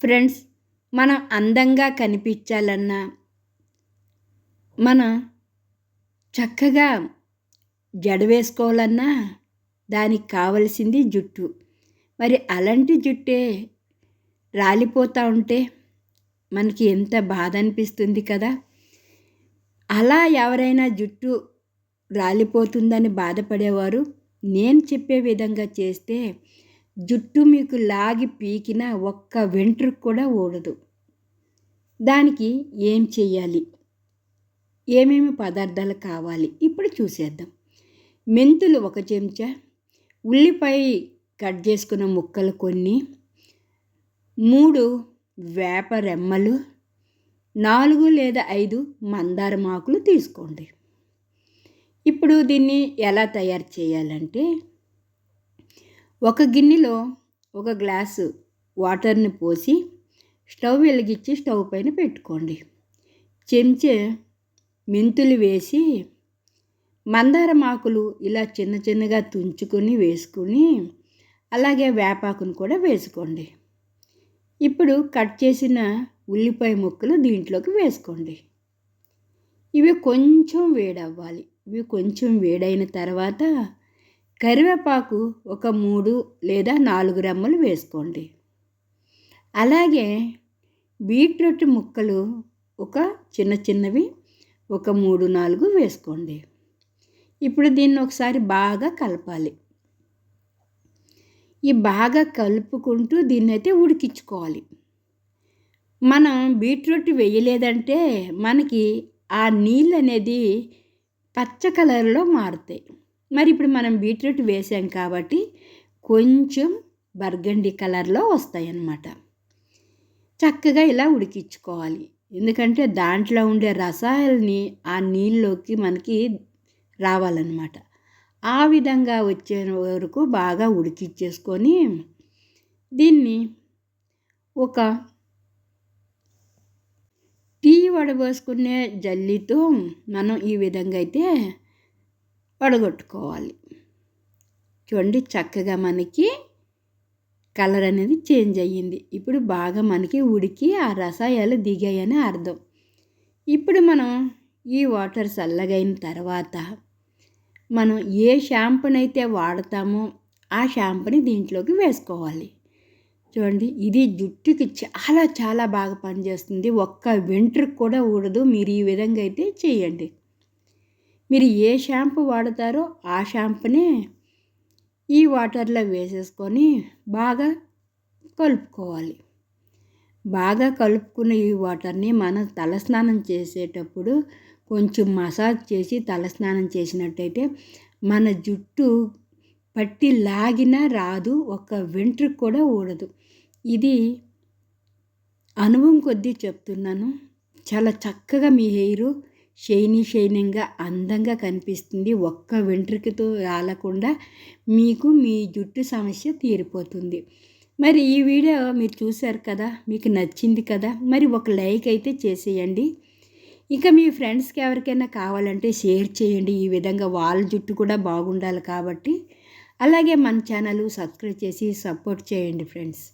Friends మనం అందంగా కనిపించాలన్నా మనం చక్కగా జడ వేసుకోవాలన్నా దానికి కావలసింది జుట్టు. మరి అలాంటి జుట్టే రాలిపోతూ ఉంటే మనకి ఎంత బాధ అనిపిస్తుంది కదా? అలా ఎవరైనా జుట్టు రాలిపోతుందని బాధపడేవారు నేను చెప్పే విధంగా చేస్తే జుట్టు మీకు లాగి పీకిన ఒక్క వెంట్రుకు కూడా ఓడదు దానికి ఏం చేయాలి ఏమేమి పదార్థాలు కావాలి? ఇప్పుడు చూసేద్దాం. మెంతులు ఒక చెంచా ఉల్లిపాయ కట్ చేసుకున్న ముక్కలు కొన్ని మూడు వేప రెమ్మలు నాలుగు లేదా ఐదు మందారమాకులు తీసుకోండి. ఇప్పుడు దీన్ని ఎలా తయారు చేయాలంటే ఒక గిన్నెలో ఒక గ్లాసు వాటర్ని పోసి స్టవ్ వెలిగించి స్టవ్ పైన పెట్టుకోండి. చెంచే మెంతులు వేసి మందారం ఆకులు ఇలా చిన్న చిన్నగా తుంచుకొని వేసుకుని అలాగే వేపాకును కూడా వేసుకోండి. ఇప్పుడు కట్ చేసిన ఉల్లిపాయ ముక్కలు దీంట్లోకి వేసుకోండి. ఇవి కొంచెం వేడవ్వాలి. ఇవి కొంచెం వేడైన తర్వాత కరివేపాకు ఒక మూడు లేదా నాలుగు రెమ్మలు వేసుకోండి. అలాగే బీట్రూట్ ముక్కలు ఒక చిన్న చిన్నవి ఒక మూడు నాలుగు వేసుకోండి. ఇప్పుడు దీన్ని ఒకసారి బాగా కలపాలి. ఈ బాగా కలుపుకుంటూ దీన్ని అయితే ఉడికించుకోవాలి. మనం బీట్రూట్ వేయలేదంటే మనకి ఆ నీళ్ళు అనేది పచ్చ కలర్లో మారుతాయి. మరి ఇప్పుడు మనం బీట్రూట్ వేసాం కాబట్టి కొంచెం బర్గండి కలర్లో వస్తాయి అన్నమాట చక్కగా ఇలా ఉడికించుకోవాలి. ఎందుకంటే దాంట్లో ఉండే రసాయల్ని ఆ నీళ్ళలోకి మనకి రావాలన్నమాట. ఆ విధంగా వచ్చే వరకు బాగా ఉడికిచ్చేసుకొని దీన్ని ఒక టీ వడబోసుకునే జల్లితో మనం ఈ విధంగా అయితే వడగొట్టుకోవాలి చూడండి చక్కగా మనకి కలర్ అనేది చేంజ్ అయ్యింది. ఇప్పుడు బాగా మనకి ఉడికి ఆ రసాయాలు దిగాయని అర్థం. ఇప్పుడు మనం ఈ వాటర్ చల్లగైన తర్వాత మనం ఏ షాంపూనైతే వాడతామో ఆ షాంపూని దీంట్లోకి వేసుకోవాలి. చూడండి ఇది జుట్టుకి చాలా చాలా బాగా పనిచేస్తుంది. ఒక్క వెంట్రుకు కూడా ఊడదు. మీరు ఈ విధంగా అయితే చేయండి. మీరు ఏ షాంపూ వాడతారో ఆ షాంపూనే ఈ వాటర్లో వేసేసుకొని బాగా కలుపుకోవాలి. బాగా కలుపుకున్న ఈ వాటర్ని మనం తలస్నానం చేసేటప్పుడు కొంచెం మసాజ్ చేసి తలస్నానం చేసినట్టయితే మన జుట్టు పట్టి లాగినా రాదు ఒక వెంట్రుకు కూడా ఊడదు. ఇది అనుభవం కొద్దీ చెప్తున్నాను. చాలా చక్కగా మీ హెయిర్ షైనీ షైనింగ్గా అందంగా కనిపిస్తుంది. ఒక్క వెంట్రుకతో రాలకుండా మీకు మీ జుట్టు సమస్య తీరిపోతుంది. మరి ఈ వీడియో మీరు చూశారు కదా మీకు నచ్చింది కదా మరి ఒక లైక్ అయితే చేసేయండి. ఇంకా మీ ఫ్రెండ్స్కి ఎవరికైనా కావాలంటే షేర్ చేయండి. ఈ విధంగా వాళ్ళ జుట్టు కూడా బాగుండాలి కాబట్టి. అలాగే మన ఛానల్ సబ్స్క్రైబ్ చేసి సపోర్ట్ చేయండి ఫ్రెండ్స్.